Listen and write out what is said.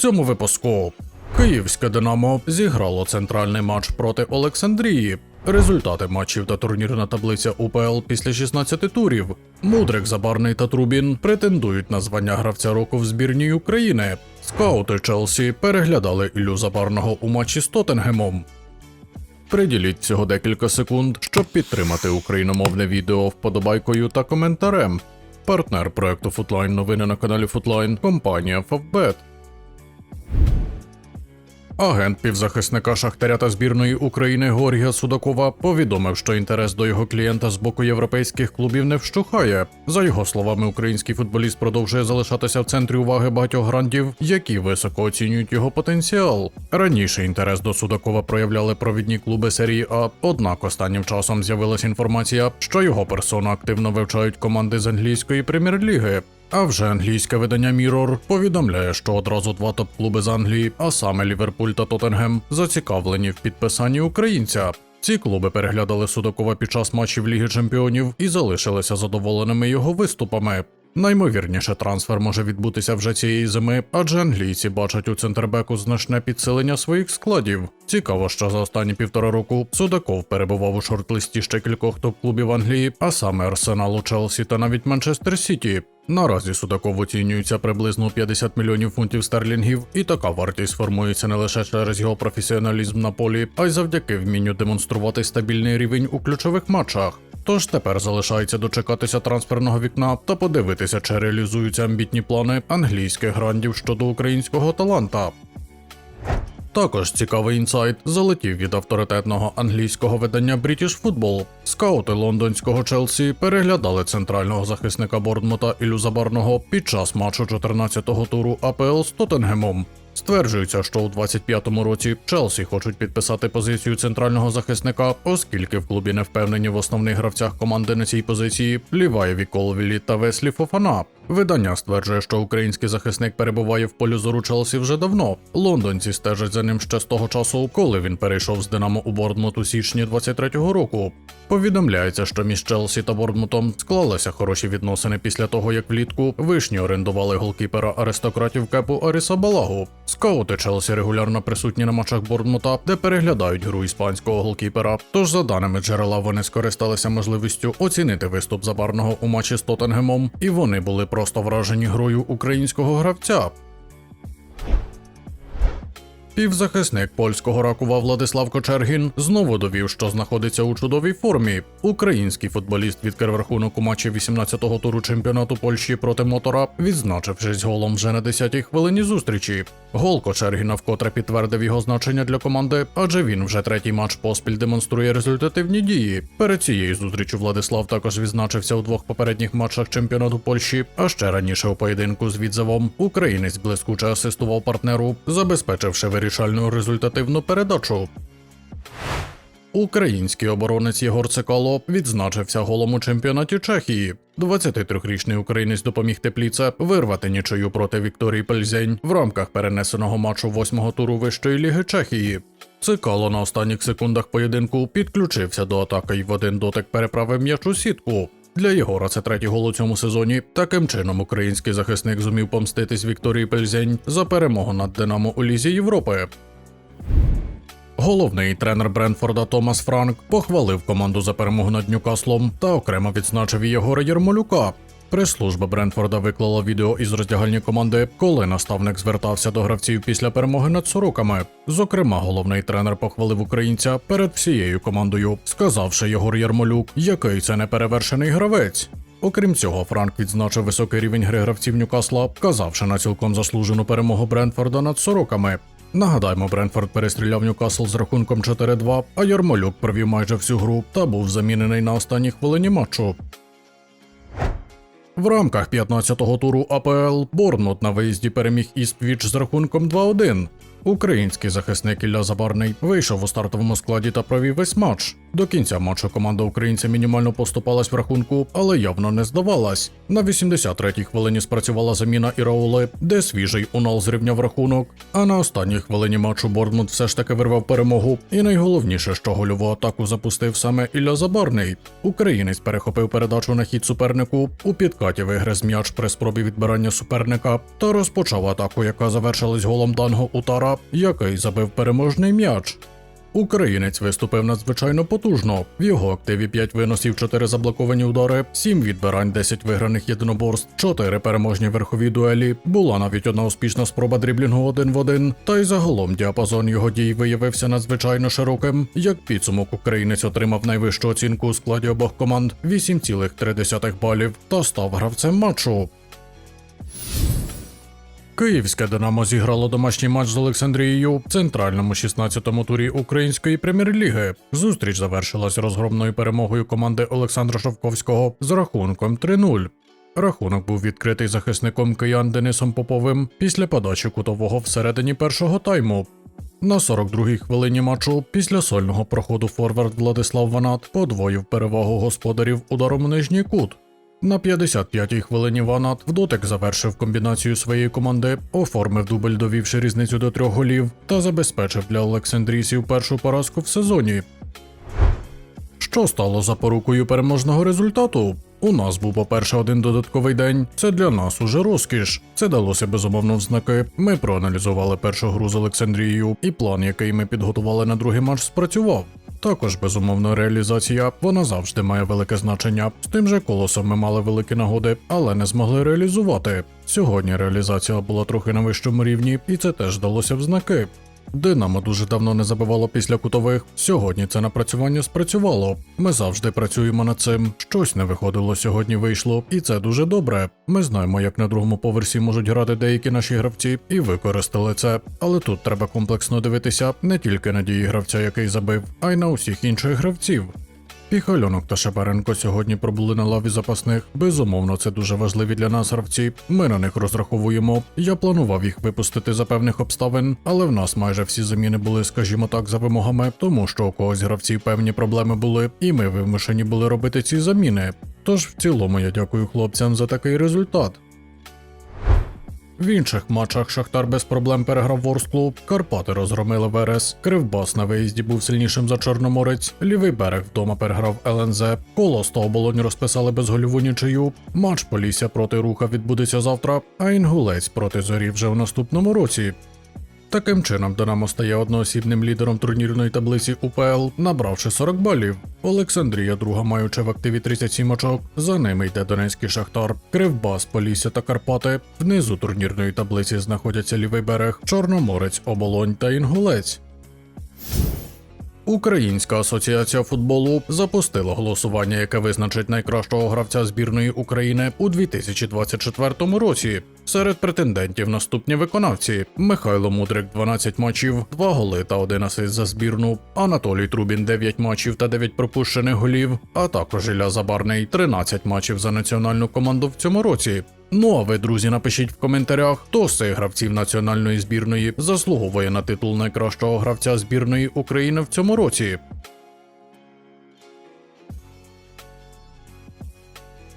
цьому випуску. Київське Динамо зіграло центральний матч проти Олександрії. Результати матчів та турнірна таблиця УПЛ після 16 турів. Мудрик, Забарний та Трубін претендують на звання гравця року в збірній України. Скаути Челсі переглядали Іллю Забарного у матчі з Тоттенгемом. Приділіть всього декілька секунд, щоб підтримати україномовне відео вподобайкою та коментарем. Партнер проекту Футлайн новини на каналі Футлайн компанія Favbet. Агент півзахисника Шахтаря та збірної України Горгія Судакова повідомив, що інтерес до його клієнта з боку європейських клубів не вщухає. За його словами, український футболіст продовжує залишатися в центрі уваги багатьох грандів, які високо оцінюють його потенціал. Раніше інтерес до Судакова проявляли провідні клуби серії А, однак останнім часом з'явилася інформація, що його персону активно вивчають команди з англійської прем'єр-ліги. А вже англійське видання Mirror повідомляє, що одразу два топ-клуби з Англії, а саме Ліверпуль та Тоттенгем, зацікавлені в підписанні українця. Ці клуби переглядали Судакова під час матчів Ліги Чемпіонів і залишилися задоволеними його виступами. Наймовірніше, трансфер може відбутися вже цієї зими, адже англійці бачать у центрбеку значне підсилення своїх складів. Цікаво, що за останні півтора року Судаков перебував у шорт-листі ще кількох топ-клубів Англії, а саме Арсеналу, Челсі та навіть Манчестер Сіті. Наразі Судаков оцінюється приблизно у 50 мільйонів фунтів стерлінгів, і така вартість формується не лише через його професіоналізм на полі, а й завдяки вмінню демонструвати стабільний рівень у ключових матчах. Тож тепер залишається дочекатися трансферного вікна та подивитися, чи реалізуються амбітні плани англійських грандів щодо українського таланта. Також цікавий інсайт залетів від авторитетного англійського видання British Football. Скаути лондонського Челсі переглядали центрального захисника Борнмута ілюзабарного під час матчу 14-го туру АПЛ з Тоттенгемом. Стверджується, що у 25-му році Челсі хочуть підписати позицію центрального захисника, оскільки в клубі не впевнені в основних гравцях команди на цій позиції Ліваєві Колвілі та Веслі Фофана. Видання стверджує, що український захисник перебуває в полі зору Челсі вже давно. Лондонці стежать за ним ще з того часу, коли він перейшов з Динамо у Борнмут у січні 23-го року. Повідомляється, що між Челсі та Борнмутом склалися хороші відносини після того, як влітку вишні орендували голкіпера аристократів кепу Аріса Балагу. Скаути Челсі регулярно присутні на матчах Борнмута, де переглядають гру іспанського голкіпера. Тож, за даними джерела, вони скористалися можливістю оцінити виступ забарного у матчі з Тоттенгемом, і вони були просто вражені грою українського гравця. Півзахисник польського ракува Владислав Кочергін знову довів, що знаходиться у чудовій формі. Український футболіст відкрив рахунок у матчі 18-го туру чемпіонату Польщі проти мотора, відзначившись голом вже на 10-й хвилині зустрічі. Гол Кочергіна вкотре підтвердив його значення для команди, адже він вже третій матч поспіль демонструє результативні дії. Перед цією зустрічю Владислав також відзначився у двох попередніх матчах чемпіонату Польщі, а ще раніше у поєдинку з Відзевом українець блискуче асистував партнеру, забезпечивши вирішальну результативну передачу. Український оборонець Єгор Цикало відзначився голом у чемпіонаті Чехії. 23-річний українець допоміг тепліце вирвати нічию проти Вікторії Пельзень в рамках перенесеного матчу восьмого туру вищої ліги Чехії. Цикало на останніх секундах поєдинку підключився до атаки і в один дотик переправив м'яч у сітку. Для Єгора це третій гол у цьому сезоні. Таким чином, український захисник зумів помститись Вікторії Пельзень за перемогу над Динамо у Лізі Європи. Головний тренер Бренфорда Томас Франк похвалив команду за перемогу над Ньюкаслом та окремо відзначив Єгора Єрмолюка. Прес-служба Брентфорда виклала відео із роздягальні команди, коли наставник звертався до гравців після перемоги над сороками. Зокрема, головний тренер похвалив українця перед всією командою, сказавши Єгор Єрмолюк, який це неперевершений гравець. Окрім цього, Франк відзначив високий рівень гри гравців Ньюкасла, вказавши на цілком заслужену перемогу Брентфорда над сороками. Нагадаємо, Брентфорд перестріляв Ньюкасл з рахунком 4-2, а Ярмолюк провів майже всю гру та був замінений на останній хвилині матчу. В рамках 15-го туру АПЛ Борнмут на виїзді переміг Іспвіч з рахунком 2-1. Український захисник Ілля Забарний вийшов у стартовому складі та провів весь матч. До кінця матчу команда українця мінімально поступалась в рахунку, але явно не здавалась. На 83-й хвилині спрацювала заміна Іраули, де свіжий Унал зрівняв рахунок. А на останній хвилині матчу Борнмут все ж таки вирвав перемогу. І найголовніше, що гольову атаку запустив саме Ілля Забарний. Українець перехопив передачу на хід супернику. У підкаті вигриз м'яч при спробі відбирання суперника та розпочав атаку, яка завершилась голом Данго Утара, який забив переможний м'яч. Українець виступив надзвичайно потужно. В його активі 5 виносів, 4 заблоковані удари, 7 відбирань, 10 виграних єдиноборств, 4 переможні верхові дуелі. Була навіть одна успішна спроба дріблінгу один в один. Та й загалом діапазон його дій виявився надзвичайно широким. Як підсумок, українець отримав найвищу оцінку у складі обох команд 8,3 балів та став гравцем матчу. Київське Динамо зіграло домашній матч з Олександрією в центральному 16-му турі української прем'єр-ліги. Зустріч завершилась розгромною перемогою команди Олександра Шовковського з рахунком 3-0. Рахунок був відкритий захисником киян Денисом Поповим після подачі кутового всередині першого тайму. На 42-й хвилині матчу після сольного проходу форвард Владислав Ванат подвоїв перевагу господарів ударом у нижній кут. На 55-й хвилині Ванат в дотик завершив комбінацію своєї команди, оформив дубль, довівши різницю до трьох голів, та забезпечив для Олександрійців першу поразку в сезоні. Що стало запорукою переможного результату? У нас був, по-перше, один додатковий день. Це для нас уже розкіш. Це далося безумовно в знаки. Ми проаналізували першу гру з Олександрією, і план, який ми підготували на другий матч, спрацював. Також, безумовно, реалізація вона завжди має велике значення. З тим же колосом ми мали великі нагоди, але не змогли реалізувати. Сьогодні реалізація була трохи на вищому рівні, і це теж далося в знаки. Динамо дуже давно не забивало після кутових. Сьогодні це напрацювання спрацювало. Ми завжди працюємо над цим. Щось не виходило сьогодні, вийшло, і це дуже добре. Ми знаємо, як на другому поверсі можуть грати деякі наші гравці, і використали це. Але тут треба комплексно дивитися не тільки на дії гравця, який забив, а й на усіх інших гравців. Піхальонок та Шепаренко сьогодні пробули на лаві запасних. Безумовно, це дуже важливі для нас гравці. Ми на них розраховуємо. Я планував їх випустити за певних обставин, але в нас майже всі заміни були, скажімо так, за вимогами, тому що у когось гравців певні проблеми були, і ми вимушені були робити ці заміни. Тож в цілому я дякую хлопцям за такий результат. В інших матчах Шахтар без проблем переграв Ворсклу, Карпати розгромили Верес, Кривбас на виїзді був сильнішим за Чорноморець, лівий берег вдома переграв ЛНЗ, Колос та оболонь розписали безгольову нічию. Матч Полісся проти руха відбудеться завтра, а Інгулець проти зорі вже в наступному році. Таким чином, Динамо стає одноосібним лідером турнірної таблиці УПЛ, набравши 40 балів. Олександрія друга маючи в активі 37 очок. За ними йде Донецький Шахтар, Кривбас, Полісся та Карпати. Внизу турнірної таблиці знаходяться лівий берег, Чорноморець, Оболонь та Інгулець. Українська асоціація футболу запустила голосування, яке визначить найкращого гравця збірної України у 2024 році. Серед претендентів наступні виконавці: Михайло Мудрик 12 матчів, 2 голи та 1 асист за збірну, Анатолій Трубін 9 матчів та 9 пропущених голів, а також Ілля Забарний 13 матчів за національну команду в цьому році. Ну а ви, друзі, напишіть в коментарях, хто з цих гравців національної збірної заслуговує на титул найкращого гравця збірної України в цьому році.